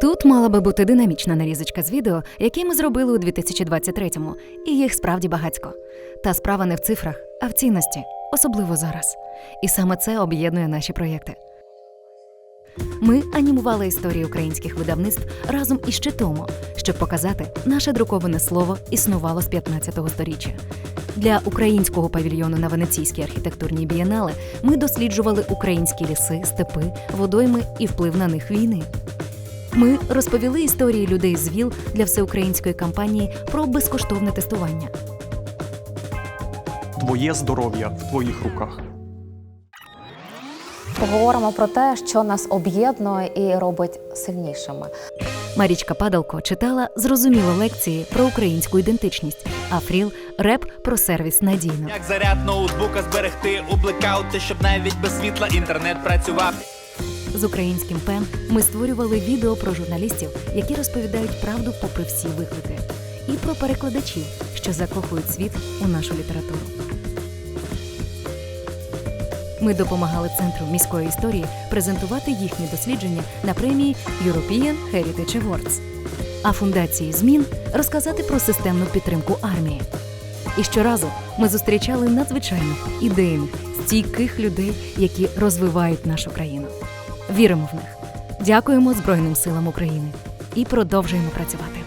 Тут мала би бути динамічна нарізочка з відео, які ми зробили у 2023-му, і їх справді багацько. Та справа не в цифрах, а в цінності, особливо зараз. І саме це об'єднує наші проєкти. Ми анімували історії українських видавництв разом із щитомо, щоб показати, наше друковане слово існувало з 15-го сторіччя. Для українського павільйону на Венеційській архітектурній бієнале ми досліджували українські ліси, степи, водойми і вплив на них війни. Ми розповіли історії людей з ВІЛ для всеукраїнської кампанії про безкоштовне тестування. Твоє здоров'я в твоїх руках. Поговоримо про те, що нас об'єднує і робить сильнішими. Марічка Падалко читала зрозуміло лекції про українську ідентичність, а Фріл реп про сервіс надійно. Як заряд ноутбука зберегти у блекаути, щоб навіть без світла інтернет працював. З українським пен ми створювали відео про журналістів, які розповідають правду попри всі виклики, і про перекладачів, що закохують світ у нашу літературу. Ми допомагали центру міської історії презентувати їхні дослідження на премії European Heritage Awards, а фундації змін розказати про системну підтримку армії. І щоразу ми зустрічали надзвичайних ідейних, стійких людей, які розвивають нашу країну. Віримо в них. Дякуємо Збройним силам України і продовжуємо працювати.